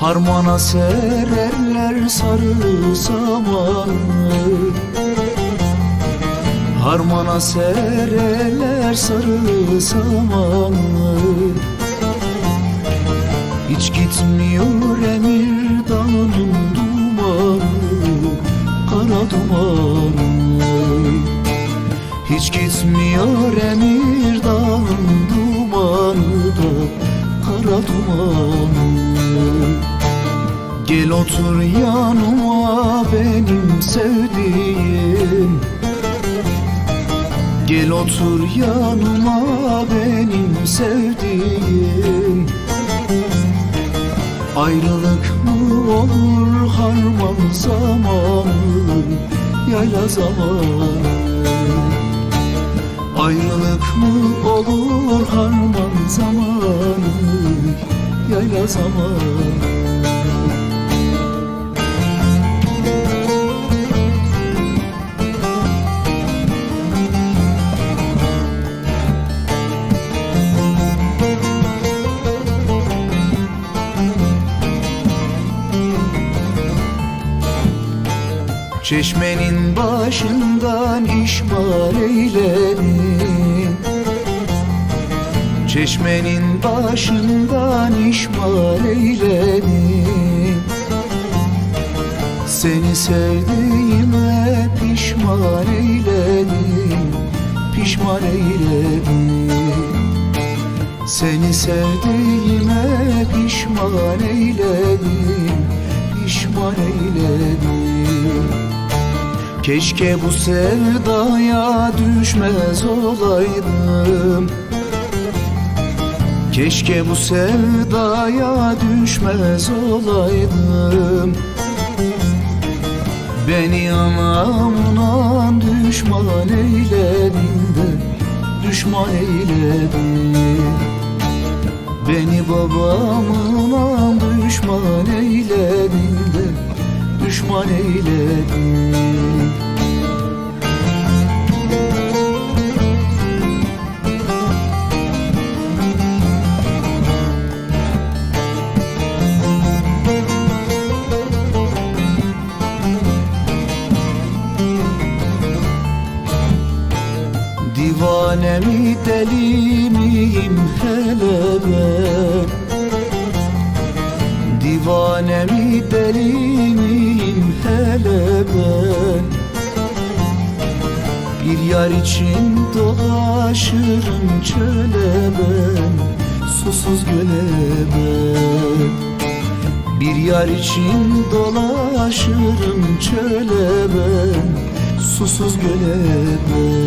Harmana sererler sarı samanı Harmana sererler sarı samanı Hiç gitmiyor emir dağının dumanı Kara dumanı Kara dumanı Gel otur yanıma benim sevdiğim. Gel otur yanıma benim sevdiğim. Ayrılık mı olur harman zamanı Yayla zamanı? Ayrılık mı olur harman zamanı Yayla zamanı Çeşmenin başından işmal eyledin Çeşmenin başından işmal eyledin Seni sevdiğime pişman eyledin Pişman eyledin Seni sevdiğime pişman eyledin Pişman eyledin Keşke bu sevdaya düşmez olaydım Keşke bu sevdaya düşmez olaydım. Beni anamla düşman eyledin de Düşman eyledin Beni babamla düşman eyledin de Düşman eyledin Divane mi deli miyim hele ben? Divane mi deli miyim hele ben? Bir yar için dolaşırım çöle ben Susuz göle ben. Bir yar için dolaşırım çöle ben Susuz göle ben